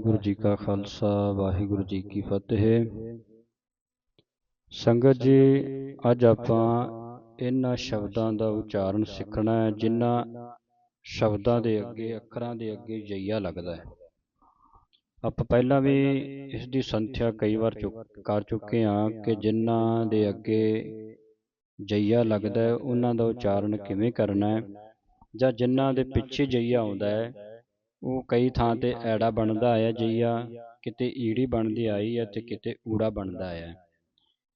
ਵਾਹਿਗੁਰੂ ਜੀ ਕਾ ਖਾਲਸਾ, ਵਾਹਿਗੁਰੂ ਜੀ ਕੀ ਫਤਿਹ। ਸੰਗਤ ਜੀ, ਅੱਜ ਆਪਾਂ ਇਹਨਾਂ ਸ਼ਬਦਾਂ ਦਾ ਉਚਾਰਨ ਸਿੱਖਣਾ ਹੈ, ਜਿਨ੍ਹਾਂ ਸ਼ਬਦਾਂ ਦੇ ਅੱਗੇ, ਅੱਖਰਾਂ ਦੇ ਅੱਗੇ ਜਈਆ ਲੱਗਦਾ ਹੈ। ਆਪਾਂ ਪਹਿਲਾਂ ਵੀ ਇਸ ਦੀ ਸੰਥਿਆ ਕਈ ਵਾਰ ਚੁੱਕ, ਕਰ ਚੁੱਕੇ ਹਾਂ ਕਿ ਜਿਨ੍ਹਾਂ ਦੇ ਅੱਗੇ ਜਈਆ ਲੱਗਦਾ ਹੈ, ਉਹਨਾਂ ਦਾ ਉਚਾਰਨ ਕਿਵੇਂ ਕਰਨਾ ਹੈ, ਜਾਂ ਜਿਨ੍ਹਾਂ ਦੇ ਪਿੱਛੇ ਜਈਆ ਆਉਂਦਾ ਹੈ ਉਹ ਕਈ ਥਾਂ ਤੇ ਐੜਾ ਬਣਦਾ ਆਇਆ ਜਈਆ ਕਿਤੇ ਈੜੀ ਬਣਦੀ ਆਈ ਹੈ ਤੇ ਕਿਤੇ ਊੜਾ ਬਣਦਾ ਆਇਆ।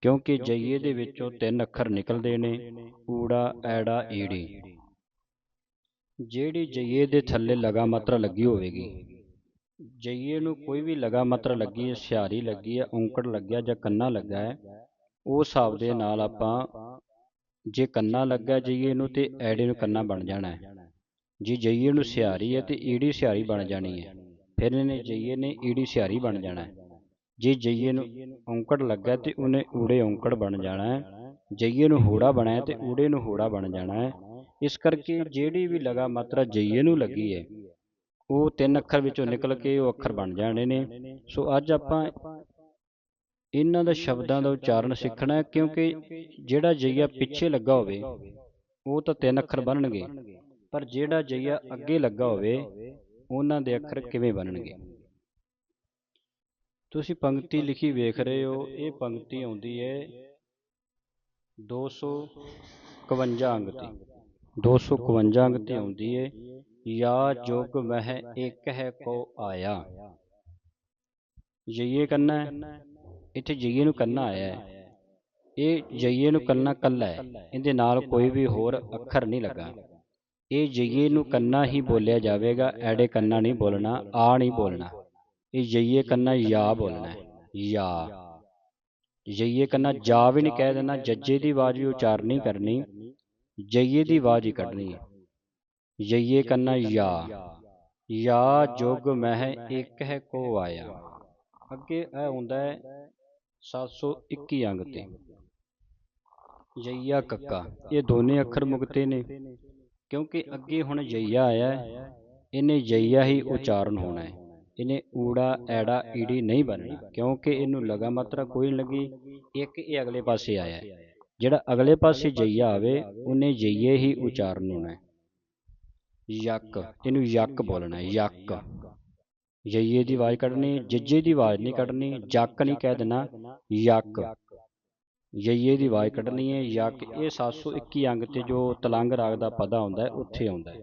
ਕਿਉਂਕਿ ਜਈਏ ਦੇ ਵਿੱਚੋਂ ਤਿੰਨ ਅੱਖਰ ਨਿਕਲਦੇ ਨੇ ਊੜਾ ਐੜਾ ਈੜੀ। ਜਿਹੜੀ ਜਈਏ ਦੇ ਥੱਲੇ ਲਗਾ ਮਾਤਰਾ ਲੱਗੀ ਹੋਵੇਗੀ। ਜਈਏ ਨੂੰ ਕੋਈ ਵੀ ਲਗਾ ਮਾਤਰਾ ਲੱਗੀ ਹੈ ਸਿਹਾਰੀ ਲੱਗੀ ਹੈ ਔਂਕੜ ਲੱਗਿਆ ਜਾਂ ਕੰਨਾ ਲੱਗਾ ਹੈ ਉਸ ਹਿਸਾਬ ਦੇ ਨਾਲ ਆਪਾਂ ਜੇ ਕੰਨਾ ਲੱਗਾ ਜਈਏ ਨੂੰ ਤੇ ਐੜੇ ਨੂੰ ਕੰਨਾ ਬਣ ਜਾਣਾ ਹੈ। ਜੇ ਜਈਏ ਨੂੰ ਸਿਹਾਰੀ ਹੈ ਤੇ ਈੜੀ ਸਿਹਾਰੀ ਬਣ ਜਾਣੀ ਹੈ। ਫਿਰ ਇਹਨੇ ਜਈਏ ਨੇ ਈੜੀ ਸਿਹਾਰੀ ਬਣ ਜਾਣਾ ਹੈ। ਜੇ ਜਈਏ ਨੂੰ ਔਂਕੜ ਲੱਗਾ ਤੇ ਉਹਨੇ ਊੜੇ ਔਂਕੜ ਬਣ ਜਾਣਾ ਹੈ। ਜਈਏ ਨੂੰ ਹੋੜਾ ਬਣਾਇਆ ਤੇ ਊੜੇ ਨੂੰ ਹੋੜਾ ਬਣ ਜਾਣਾ ਹੈ। ਇਸ ਕਰਕੇ ਜਿਹੜੀ ਵੀ ਲਗਾ ਮਾਤਰਾ ਜਈਏ ਨੂੰ ਲੱਗੀ ਹੈ ਉਹ ਤਿੰਨ ਅੱਖਰ ਵਿੱਚੋਂ ਨਿਕਲ ਕੇ ਉਹ ਅੱਖਰ ਬਣ ਜਾਣੇ ਨੇ। ਸੋ ਅੱਜ ਆਪਾਂ ਇਹਨਾਂ ਦਾ ਸ਼ਬਦਾਂ ਦਾ ਉਚਾਰਨ ਸਿੱਖਣਾ ਹੈ ਕਿਉਂਕਿ ਜਿਹੜਾ ਜਈਆ ਪਿੱਛੇ ਲੱਗਾ ਹੋਵੇ ਉਹ ਤਾਂ ਤਿੰਨ ਅੱਖਰ ਬਣਨਗੇ ਪਰ ਜਿਹੜਾ ਜਈਆ ਅੱਗੇ ਲੱਗਾ ਹੋਵੇ ਉਹਨਾਂ ਦੇ ਅੱਖਰ ਕਿਵੇਂ ਬਣਨਗੇ? ਤੁਸੀਂ ਪੰਕਤੀ ਲਿਖੀ ਵੇਖ ਰਹੇ ਹੋ ਇਹ ਪੰਕਤੀ ਆਉਂਦੀ ਹੈ 251 ਅੰਗ ਤੇ 251 ਅੰਗ ਤੇ ਆਉਂਦੀ ਹੈ ਯਾ ਜੋਗ ਮਹਿ ਇੱਕ ਹੈ ਕੋ ਆਇਆ। ਜਈਏ ਕੰਨਾ ਹੈ। ਇੱਥੇ ਜਈਏ ਨੂੰ ਕੰਨਾ ਆਇਆ ਹੈ। ਇਹ ਜਈਏ ਨੂੰ ਕੰਨਾ ਕੱਲਾ ਹੈ। ਇਹਦੇ ਨਾਲ ਕੋਈ ਵੀ ਹੋਰ ਅੱਖਰ ਨਹੀਂ ਲੱਗਾ। ਇਹ ਜਈਏ ਨੂੰ ਕੰਨਾ ਹੀ ਬੋਲਿਆ ਜਾਵੇਗਾ, ਐੜੇ ਕੰਨਾ ਨਹੀਂ ਬੋਲਣਾ ਆ ਨਹੀਂ ਬੋਲਣਾ। ਇਹ ਜਈਏ ਕੰਨਾ ਯਾ ਬੋਲਣਾ ਹੈ, ਯਾ। ਜਈਏ ਕੰਨਾ ਜਾ ਵੀ ਨਹੀਂ ਕਹਿ ਦੇਣਾ, ਜੱਜੇ ਦੀ ਆਵਾਜ਼ ਵੀ ਉਚਾਰ ਨਹੀਂ ਕਰਨੀ, ਜਈਏ ਦੀ ਆਵਾਜ਼ ਹੀ ਕੱਢਣੀ ਹੈ। ਜਈਏ ਕੰਨਾ ਯਾ। ਯਾ ਜੁਗ ਮਹਿ ਇੱਕ ਹੈ ਕੋ ਆਇਆ। ਅੱਗੇ ਇਹ ਹੁੰਦਾ ਹੈ 721 ਅੰਗ ਤੇ। ਜਈਆ ਕੱਕਾ, ਇਹ ਦੋਨੇ ਅੱਖਰ ਮੁਕਤੇ ਨੇ। ਕਿਉਂਕਿ ਅੱਗੇ ਹੁਣ ਜਈਆ ਆਇਆ ਹੈ ਇਹਨੇ ਜਈਆ ਹੀ ਉਚਾਰਨ ਹੋਣਾ ਹੈ। ਇਹਨੇ ਊੜਾ ਐੜਾ ਈੜੀ ਨਹੀਂ ਬਣਨਾ ਕਿਉਂਕਿ ਇਹਨੂੰ ਲਗਾ ਮਾਤਰਾ ਕੋਈ ਨਹੀਂ ਲੱਗੀ। ਇੱਕ ਇਹ ਅਗਲੇ ਪਾਸੇ ਆਇਆ ਹੈ। ਜਿਹੜਾ ਅਗਲੇ ਪਾਸੇ ਜਈਆ ਆਵੇ ਉਹਨੇ ਜਈਏ ਹੀ ਉਚਾਰਨ ਹੋਣਾ ਹੈ। ਯੱਕ। ਇਹਨੂੰ ਯੱਕ ਬੋਲਣਾ ਹੈ ਯੱਕ। ਜਈਏ ਦੀ ਆਵਾਜ਼ ਕੱਢਣੀ ਜੱਜੇ ਦੀ ਆਵਾਜ਼ ਨਹੀਂ ਕੱਢਣੀ ਜੱਕ ਨਹੀਂ ਕਹਿ ਦੇਣਾ ਯੱਕ। ਜਈਏ ਦੀ ਆਵਾਜ਼ ਕੱਢਣੀ ਹੈ ਜਾਂ ਕਿ ਇਹ 721 ਅੰਗ ਤੇ ਜੋ ਤਲੰਗ ਰਾਗ ਦਾ ਪਦਾ ਹੁੰਦਾ ਉੱਥੇ ਆਉਂਦਾ ਹੈ।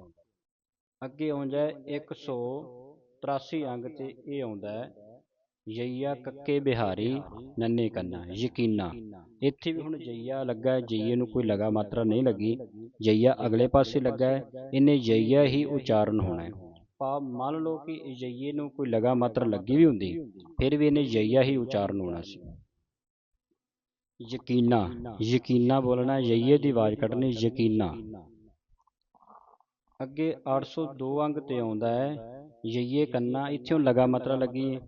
ਅੱਗੇ ਆਉਂਦਾ ਹੈ 183 ਅੰਗ ਤੇ ਇਹ ਆਉਂਦਾ ਹੈ, ਜਈਆ ਕੱਕੇ ਬਿਹਾਰੀ, ਨੰਨੇ ਕੰਨਾ, ਯਕੀਨਾ। ਇੱਥੇ ਵੀ ਹੁਣ ਜਈਆ ਲੱਗਾ ਜਈਏ ਨੂੰ ਕੋਈ ਲਗਾ ਮਾਤਰਾ ਨਹੀਂ ਲੱਗੀ। ਜਈਆ ਅਗਲੇ ਪਾਸੇ ਲੱਗਾ ਹੈ, ਇਹਨੇ ਜਈਆ ਹੀ ਉਚਾਰਨ ਹੋਣਾ ਹੈ। ਪਾ ਮੰਨ ਲਓ ਕਿ ਜਈਏ ਨੂੰ ਕੋਈ ਲਗਾ ਮਾਤਰਾ ਲੱਗੀ ਵੀ ਹੁੰਦੀ, ਫਿਰ ਵੀ ਇਹਨੇ ਜਈਆ ਹੀ ਉਚਾਰਨ ਹੋਣਾ ਸੀ। ਯਕੀਨਾ। ਯਕੀਨਾ ਬੋਲਣਾ ਜਈਏ ਦੀ ਆਵਾਜ਼ ਕੱਢਣੀ, ਯਕੀਨਾ। ਅੱਗੇ 802 ਅੰਗ ਤੇ ਆਉਂਦਾ ਹੈ। ਜਈਏ ਕੰਨਾ, ਇੱਥੇ ਲਗਾ ਮਾਤਰਾ ਲੱਗੀ ਹੈ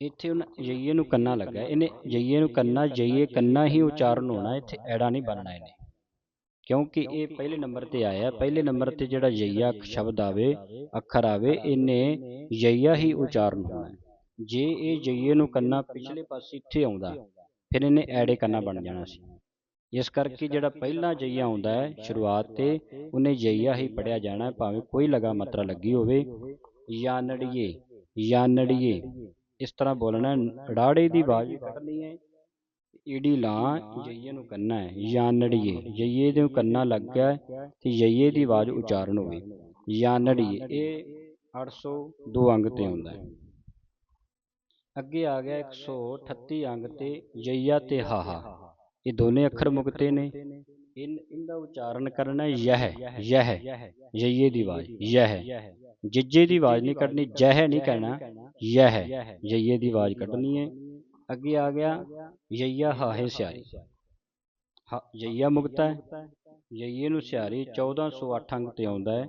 ਇੱਥੇ ਹੁਣ ਜਈਏ ਨੂੰ ਕੰਨਾ ਲੱਗਾ ਇਹਨੇ ਜਈਏ ਨੂੰ ਕੰਨਾ ਜਈਏ ਕੰਨਾ ਹੀ ਉਚਾਰਨ ਹੋਣਾ, ਇੱਥੇ ਐੜਾ ਨਹੀਂ ਬਣਨਾ ਇਹਨੇ। ਕਿਉਂਕਿ ਇਹ ਪਹਿਲੇ ਨੰਬਰ ਤੇ ਆਇਆ। ਪਹਿਲੇ ਨੰਬਰ ਤੇ ਜਿਹੜਾ ਜਈਆ ਸ਼ਬਦ ਆਵੇ, ਅੱਖਰ ਆਵੇ, ਇਹਨੇ ਜਈਆ ਹੀ ਉਚਾਰਨ ਹੋਣਾ ਜੇ ਇਹ ਜਈਏ ਨੂੰ ਕੰਨਾ ਪਿਛਲੇ ਪਾਸੇ ਇੱਥੇ ਆਉਂਦਾ ਫਿਰ ਇਹਨੇ ਐੜੇ ਕੰਨਾ ਬਣ ਜਾਣਾ ਸੀ। ਇਸ ਕਰਕੇ ਜਿਹੜਾ ਪਹਿਲਾ ਜਈਆ ਆਉਂਦਾ ਹੈ, ਸ਼ੁਰੂਆਤ ਤੇ, ਉਹਨੇ ਜਈਆ ਹੀ ਪੜਿਆ ਜਾਣਾ ਭਾਵੇਂ ਕੋਈ ਲਗਾ ਮਾਤਰਾ ਲੱਗੀ ਹੋਵੇ। ਯਾਨੜੀਏ ਯਾਨੜੀਏ, ਇਸ ਤਰ੍ਹਾਂ ਬੋਲਣਾ ਰਾੜੇ ਦੀ ਆਵਾਜ਼ ਕੱਢਣੀ ਹੈ। ਈੜੀ ਲਾਂ ਜਈਏ ਨੂੰ ਕੰਨਾ ਹੈ, ਯਾਨੜੀਏ, ਜਈਏ ਦੇ ਕੰਨਾ ਲੱਗ ਗਿਆ ਤੇ ਜਈਏ ਦੀ ਆਵਾਜ਼ ਉਚਾਰਨ ਹੋਵੇ। ਯਾਨੜੀਏ, ਇਹ 802 ਅੰਗ ਤੇ ਆਉਂਦਾ ਹੈ। ਅੱਗੇ ਆ ਗਿਆ 138 ਅੰਗ ਤੇ ਜਈਆ ਤੇ ਹਾਹਾ ਇਹ ਦੋਨੇ ਅੱਖਰ ਮੁਕਤੇ ਨੇ। ਇਨ, ਇਹਦਾ ਉਚਾਰਨ ਕਰਨਾ ਯਹ ਯਹ ਜਈਏ ਦੀ ਆਵਾਜ਼, ਯਹ। ਜਿੱਜੇ ਦੀ ਆਵਾਜ਼ ਨਹੀਂ ਕੱਢਣੀ, ਜਹ ਨਹੀਂ ਕਹਿਣਾ, ਯਹ ਜਈਏ ਦੀ ਆਵਾਜ਼ ਕੱਢਣੀ ਹੈ। ਅੱਗੇ ਆ ਗਿਆ ਯਈਆ ਹਾਹੇ ਸਿਆਰੀ। ਜਈਆ ਮੁਕਤਾ ਹੈ। ਜਈਏ ਨੂੰ ਸਿਆਰੀ 1408 ਅੰਗ ਤੇ ਆਉਂਦਾ ਹੈ।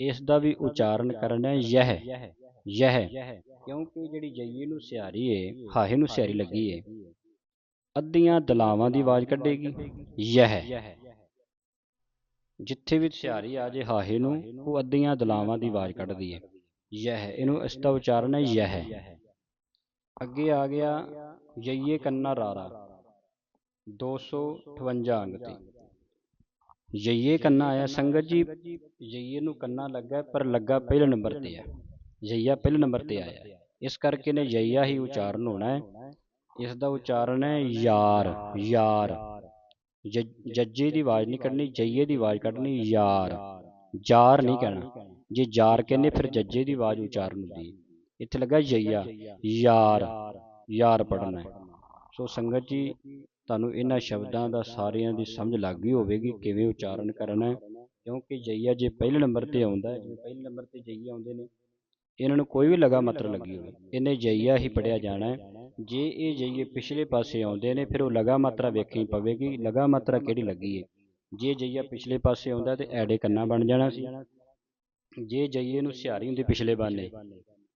ਇਸ ਦਾ ਵੀ ਉਚਾਰਨ ਕਰਨਾ ਹੈ ਯਹ। ਯਹ ਕਿਉਂਕਿ ਜਿਹੜੀ ਜਈਏ ਨੂੰ ਸਿਆਰੀ ਹੈ ਹਾਹੇ ਨੂੰ ਸਿਆਰੀ ਲੱਗੀ ਹੈ ਅੱਧੀਆਂ ਦਲਾਵਾਂ ਦੀ ਆਵਾਜ਼ ਕੱਢੇਗੀ। ਯਹ। ਜਿੱਥੇ ਵੀ ਸਿਹਾਰੀ ਆ ਜੇ ਹਾਹੇ ਨੂੰ ਉਹ ਅੱਧੀਆਂ ਦਲਾਵਾਂ ਦੀ ਆਵਾਜ਼ ਕੱਢਦੀ ਹੈ ਯਹ ਇਹਨੂੰ ਇਸ ਦਾ ਉਚਾਰਨ ਹੈ ਯਹ। ਅੱਗੇ ਆ ਗਿਆ ਯਈਏ ਕੰਨਾ ਰਾਰਾ। 258 ਅੰਗ ਤੇ। ਯਈਏ ਕੰਨਾ ਆਇਆ ਸੰਗਤ ਜੀ ਯਈਏ ਨੂੰ ਕੰਨਾ ਲੱਗਾ ਪਰ ਲੱਗਾ ਪਹਿਲੇ ਨੰਬਰ ਤੇ ਆ। ਯਈਆ ਪਹਿਲੇ ਨੰਬਰ ਤੇ ਆਇਆ ਇਸ ਕਰਕੇ ਨੇ ਯਈਆ ਹੀ ਉਚਾਰਨ ਹੋਣਾ ਹੈ। ਇਸ ਦਾ ਉਚਾਰਨ ਹੈ ਯਾਰ ਯਾਰ ਜੱਜੇ ਦੀ ਆਵਾਜ਼ ਨਹੀਂ ਕੱਢਣੀ ਜਈਏ ਦੀ ਆਵਾਜ਼ ਕੱਢਣੀ ਯਾਰ। ਜਾਰ ਨਹੀਂ ਕਹਿਣਾ। ਜੇ ਜਾਰ ਕਹਿੰਦੇ ਫਿਰ ਜੱਜੇ ਦੀ ਆਵਾਜ਼ ਉਚਾਰਨ ਹੁੰਦੀ। ਹੈ ਇੱਥੇ ਲੱਗਾ ਯਈਆ ਯਾਰ। ਯਾਰ। ਪੜਨਾ ਹੈ। ਸੋ ਸੰਗਤ ਜੀ ਤੁਹਾਨੂੰ ਇਹਨਾਂ ਸ਼ਬਦਾਂ ਦਾ ਸਾਰਿਆਂ ਦੀ ਸਮਝ ਲੱਗ ਗਈ ਹੋਵੇਗੀ ਕਿਵੇਂ ਉਚਾਰਨ ਕਰਨਾ ਹੈ। ਕਿਉਂਕਿ ਜਈਆ ਜੇ ਪਹਿਲੇ ਨੰਬਰ ਤੇ ਆਉਂਦਾ ਹੈ ਪਹਿਲੇ ਨੰਬਰ ਤੇ ਜਈਆ ਆਉਂਦੇ ਨੇ ਇਹਨਾਂ ਨੂੰ ਕੋਈ ਵੀ ਲਗਾ ਮਤਰ ਲੱਗੀ ਹੋਵੇ। ਇਹਨੇ ਜਈਆ ਹੀ ਪੜਿਆ ਜਾਣਾ ਹੈ। ਜੇ ਇਹ ਜਈਏ ਪਿਛਲੇ ਪਾਸੇ ਆਉਂਦੇ ਨੇ ਫਿਰ ਉਹ ਲਗਾ ਮਾਤਰਾ ਵੇਖਣੀ ਪਵੇਗੀ ਲਗਾ ਮਾਤਰਾ ਕਿਹੜੀ ਲੱਗੀ ਹੈ? ਜੇ ਜਈਆ ਪਿਛਲੇ ਪਾਸੇ ਆਉਂਦਾ ਤੇ ਐੜੇ ਕੰਨਾ ਬਣ ਜਾਣਾ ਸੀ। ਜੇ ਜਈਏ ਨੂੰ ਸਿਹਾਰੀ ਹੁੰਦੀ ਪਿਛਲੇ ਬਾਨੇ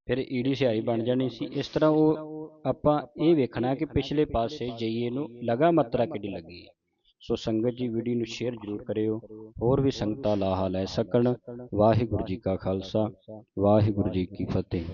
ਫਿਰ ਈੜੀ ਸਿਹਾਰੀ ਬਣ ਜਾਣੀ ਸੀ। ਇਸ ਤਰ੍ਹਾਂ ਉਹ ਆਪਾਂ ਇਹ ਵੇਖਣਾ ਕਿ ਪਿਛਲੇ ਪਾਸੇ ਜਈਏ ਨੂੰ ਲਗਾ ਮਾਤਰਾ ਕਿਹੜੀ ਲੱਗੀ ਹੈ? ਸੋ ਸੰਗਤ ਜੀ ਵੀਡੀਓ ਨੂੰ ਸ਼ੇਅਰ ਜ਼ਰੂਰ ਕਰਿਓ। ਹੋਰ ਵੀ ਸੰਗਤਾਂ ਲਾਹਾ ਲੈ ਸਕਣ। ਵਾਹਿਗੁਰੂ ਜੀ ਕਾ ਖਾਲਸਾ, ਵਾਹਿਗੁਰੂ ਜੀ ਕੀ ਫਤਿਹ।